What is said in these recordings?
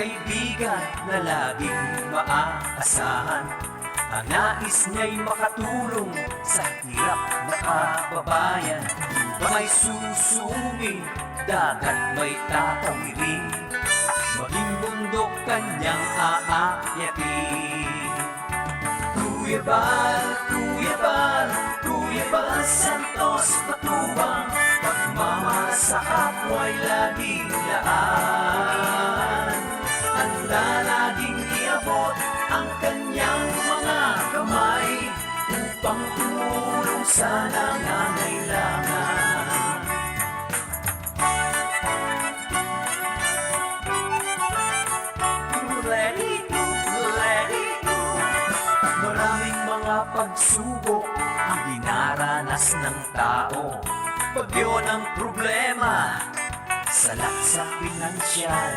kaibigan na laging maaasahan. Ang nais niya'y makatulong sa hirap na kababayan. Ba may susumi, dagat may tatawirin Maging bundok kanyang aakyatin Kuya Bal, Kuya Bal, Kuya Bal Santos Matubang Pagmamahal sa kapwa'y laging laan pagsubok ang dinaranas ng tao Pag yun ang problema sa pinansyal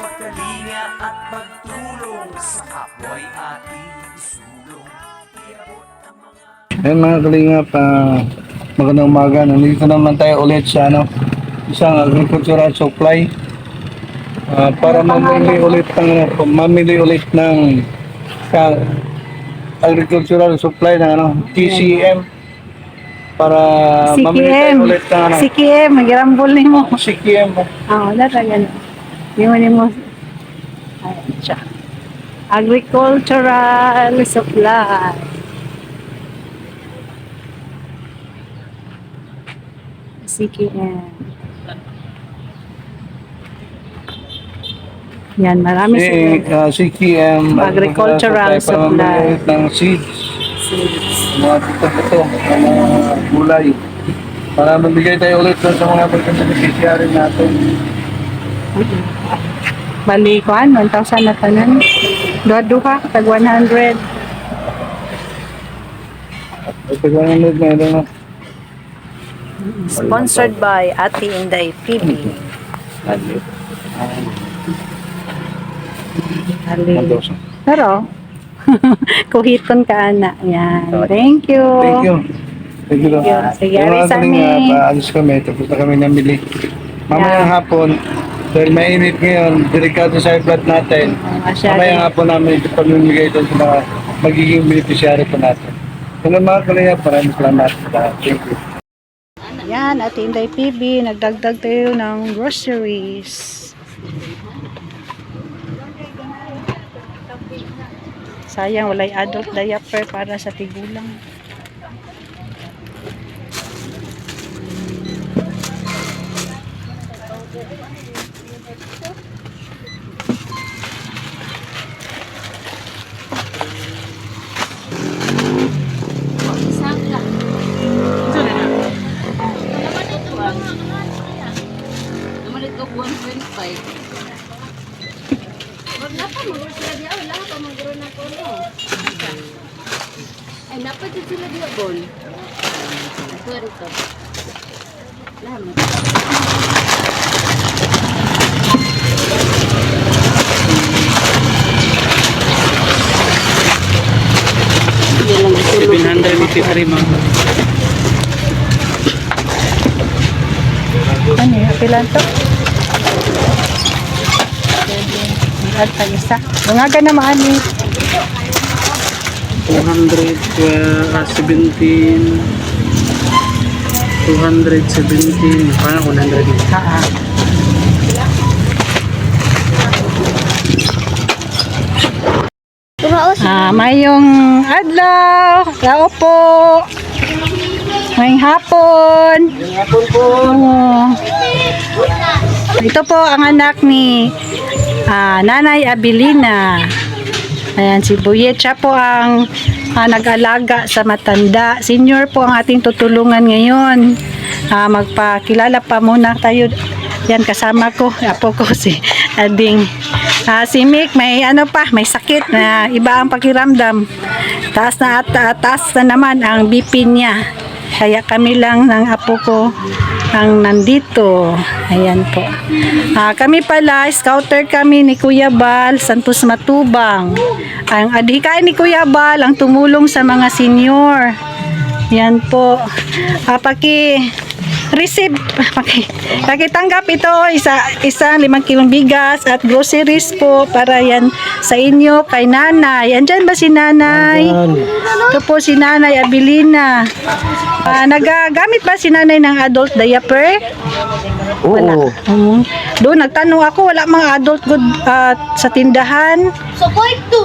Pagkalinga at pagtulong Sa kapwa'y ating isulong ang mga kalingap, uh, magandang umaga. Nandito naman tayo ulit sa ano, isang agricultural supply. Ah, para mamili ulit ng ano, mamili ulit ng sa agricultural supply ng ano, TCM para mamili tayo CKM. ulit ng ano, CKM, magirambol ni mo. CKM. Ah, wala talaga. Hindi mo ni mo. Ayan siya. Agricultural supply. CKM. Yan, marami Si, ah, CKM Agricultural para mamili supply. ng seeds. mga dito-dito, mga gulay. Para mabigay tayo ulit sa mga beneficiary natin. Bali ko, 1,000 na tanan. Duha-duha, tag 100. Ito ka nanood na ito na. Sponsored by Ate Inday PB. Ali. Pero, kuhiton ka ana. Yan. Thank you. Thank you. Thank you. Thank you. Sige, Yung mga alis kami. Tapos na kami namili. Mamayang Yeah. hapon, dahil mainit ngayon, delikado sa blood natin. Masyado. Mamayang hapon namin ito pamimigay doon sa mga magiging beneficiary po natin. Kung mga kalinga, maraming salamat. Thank you. Yan, Ate Inday PB. Nagdagdag tayo ng groceries. Sayang, walay adult diaper para sa tigulang. Naman ito 1.5. Wag na pa, maguro sila diya. Wala pa, maguro na ko, no? Ay, dapat din sila diya, Bon. Ito, ito. Lahat. Yan lang itulog. 783 mga. Ano yun? Pilan to? Pag isa. Mga na maani. 200, uh, 17, 217, parang 100. Ha Ah, mayong adlaw, lao po. Mayong hapon. Hapon po. Oo. Ito po ang anak ni ah, Nanay Abilina. Ayan, si Buyet. Siya po ang ah, nag-alaga sa matanda. Senior po ang ating tutulungan ngayon. Ah, magpakilala pa muna tayo. Yan, kasama ko. Apo ko si Ading. Ah, si Mick, may ano pa, may sakit na iba ang pakiramdam. Taas na at taas na naman ang BP niya. Kaya kami lang ng apo ko ang nandito. Ayan po. Ah, kami pala, scouter kami ni Kuya Bal, Santos Matubang. Ang adhikain ni Kuya Bal, ang tumulong sa mga senior. Yan po. Ah, paki receive. Paki, pakitanggap ito. Isa isang limang kilong bigas at groceries po para yan sa inyo kay nanay. Andyan ba si nanay? Ito po si nanay Abilina. Ah, nagagamit ba si nanay ng adult diaper? Oo. um, doon nagtanong ako wala mga adult good ah, sa tindahan?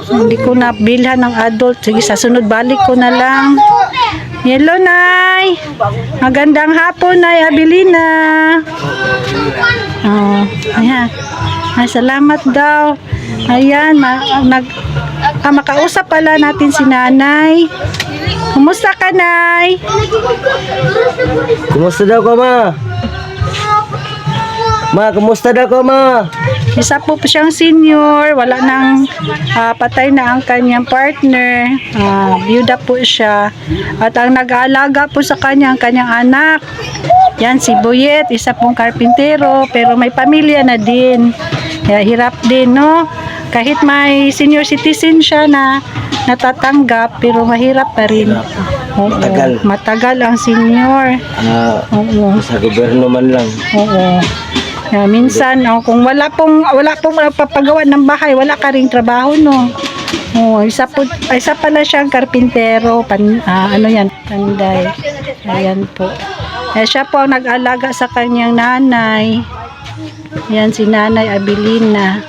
Hindi ko na bilhan ng adult. Sige sa sunod balik ko na lang Hello, Nay. Magandang hapon, Nay Abilina. Oh, ayan. Ay, salamat daw. Ayan, ma nag, ah, makausap pala natin si Nanay. Kumusta ka, Nay? Kumusta daw ko, ma? Ma, kumusta daw ko, ma? Isa po po siyang senior, wala nang ah, patay na ang kanyang partner. Ah, byuda po siya. At ang nag-aalaga po sa kanya ang kanyang anak. Yan si Boyet, isa pong karpintero, pero may pamilya na din. Kaya hirap din, no? Kahit may senior citizen siya na natatanggap, pero mahirap pa rin. Oo, Matagal. Matagal ang senior. Ah, Oo. sa gobyerno man lang. Oo. Yeah, minsan oh, kung wala pong wala pong papagawa ng bahay, wala ka ring trabaho no. Oh, isa po isa pala siyang karpintero, pan, ah, ano yan, panday. Ayan po. Eh, siya po ang nag-alaga sa kanyang nanay. Yan si Nanay Abilina.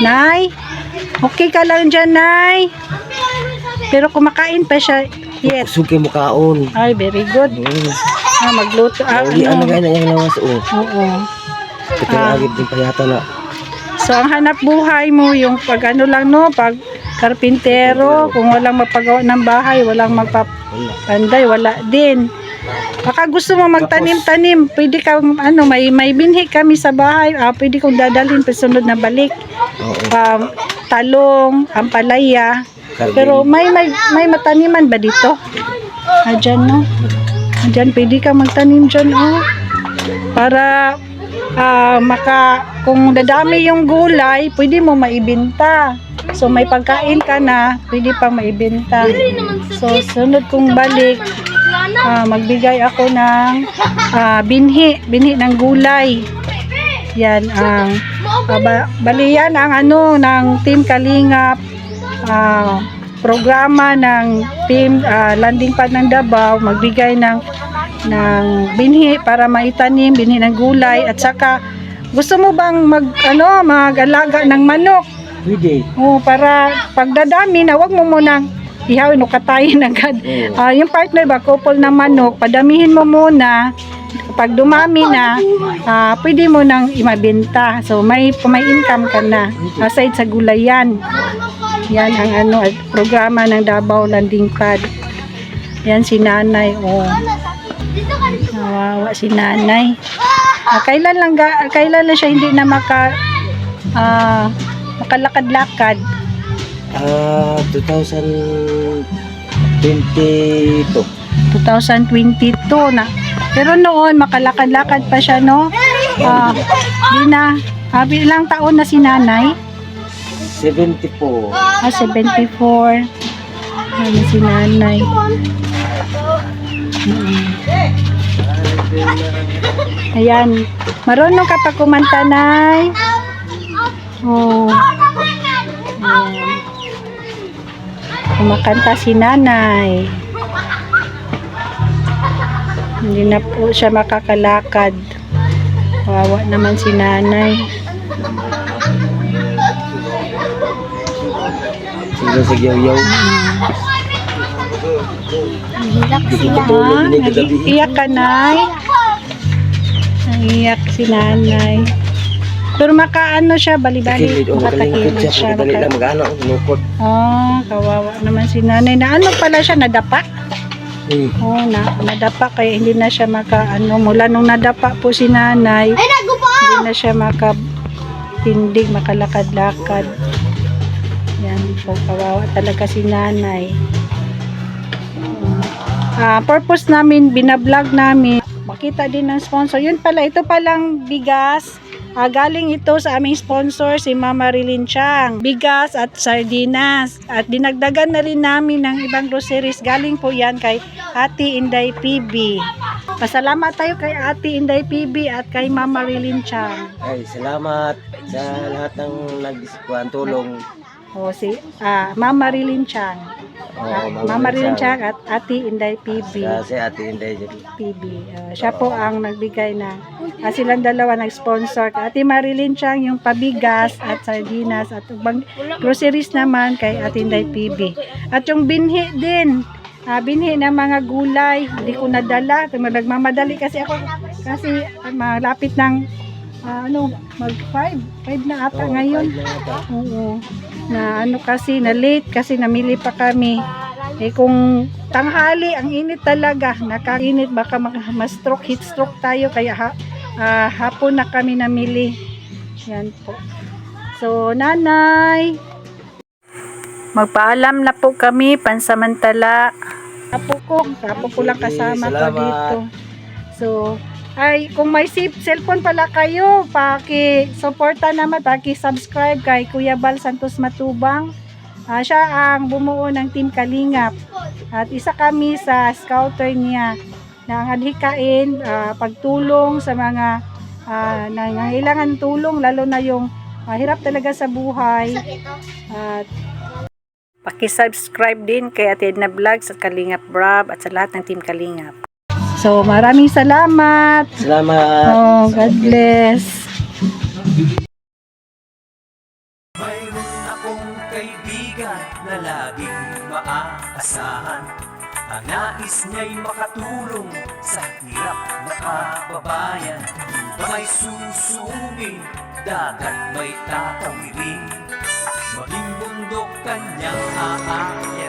Nay, okay ka lang dyan, Nay. Pero kumakain pa siya. Yet. Suki mo kaon. Ay, very good. Hmm. Ah, magluto. Ah, Uli, ano ano? gaya na yung lawas, oh. Oo. Ito Ah. agad din payata na. So, ang hanap buhay mo, yung pag ano lang, no, pag karpintero, kung walang mapagawa ng bahay, walang Wala. magpapanday, wala din. Baka gusto mo magtanim-tanim, pwede kang, ano, may, may binhi kami sa bahay, ah, pwede kong dadalhin pa sunod na balik. Oo. Um, talong, ampalaya. Pero may, may, may mataniman ba dito? Ah, dyan, no? Dyan, pwede ka magtanim dyan, oh. Para ah, maka, kung dadami yung gulay, pwede mo maibenta. So, may pagkain ka na, pwede pang maibenta. So, sunod kong balik, ah, magbigay ako ng ah, binhi, binhi ng gulay. Yan ang ah, ba, bali yan ang ano ng Team Kalingap ah, programa ng Team ah, Landing Pad ng Davao magbigay ng ng binhi para maitanim, binhi ng gulay at saka gusto mo bang mag ano mag-alaga ng manok? Pwede. Oh, para pagdadami na wag mo munang ihawin o katayin agad. Ah, yung partner ba, couple na manok, padamihin mo muna. Pag dumami na, ah, pwede mo nang imabenta. So, may, may income ka na. Aside sa gulayan. Yan ang ano, programa ng Davao Landing Pad. Yan si nanay, oh. Nawawa si nanay. Ah, kailan lang ga, kailan lang siya hindi na maka ah, makalakad-lakad. Ah, 2022. 2022 na. Pero noon, makalakad-lakad pa siya, no? Ah, di na. Ah, ilang taon na si nanay? 74. Ah, 74. Ano si nanay? Mm. Ayan. Marunong ka pa kumanta, nay? Oh. Ayan. Kumakanta si nanay. Hindi na po siya makakalakad. Wawa naman si nanay. Sino sa yaw-yaw? Ah, nag-iyak ka, Nay. Naiyak si nanay. Pero makaano siya, bali-bali. Oh, Makatakilid siya. Maka- lang, mag-ano, nukod. Ah, kawawa naman si nanay. Na ano pala siya, nadapa? Hmm. Oo, na, nadapa kaya hindi na siya maka, ano, mula nung nadapa po si nanay, hindi na siya maka tindig, makalakad-lakad. Yan po, kawawa talaga si nanay. Ah, purpose namin, binablog namin, makita din ng sponsor. Yun pala, ito palang bigas. Ah, galing ito sa aming sponsor, si Mama Rilin Chang. Bigas at sardinas. At dinagdagan na rin namin ng ibang groceries. Galing po yan kay Ate Inday PB. Pasalamat tayo kay Ate Inday PB at kay Mama Rilin Chang. Ay, salamat sa lahat ng nagkuhan tulong. O si ah, Mama Rilin Chang. Oh, Ah, Mama Rilin Chang at Ate Inday PB. Sa si Ate Inday. PB. Uh, siya po ang nagbigay na uh, silang dalawa nag-sponsor. Ate Marilyn Chang yung pabigas at sardinas at ibang groceries naman kay Ate Inday PB. At yung binhi din, uh, binhi ng mga gulay, hindi ko nadala. Nagmamadali kasi ako kasi uh, malapit ng uh, ano, mag 5. 5 na ata Oh, ngayon. five na ata. Oo. Na ano kasi, na late kasi namili pa kami. Eh kung tanghali, ang init talaga. Nakainit, baka ma- ma-stroke, heat stroke tayo. Kaya ha, ah, hapon na kami namili. Yan po. So, nanay. Magpaalam na po kami, pansamantala. Apo ko, apo ko lang kasama ko dito. So, ay, kung may sip, cellphone pala kayo, paki-suporta naman, paki-subscribe kay Kuya Bal Santos Matubang. Ah, siya ang bumuo ng Team Kalingap. At isa kami sa scouter niya na ang adhikain, ah, pagtulong sa mga ah, nangangailangan tulong, lalo na yung ah, hirap talaga sa buhay. At paki-subscribe din kay Ate Edna Vlogs at Kalingap Brab at sa lahat ng Team Kalingap. So, maraming salamat. Salamat. Oh, God bless. Mayroon akong kaibigan na laging maaasahan Ang nais niya'y makatulong sa hirap na kababayan Ba may susumi, dagat may tatawirin Maging bundok kanyang aakyatin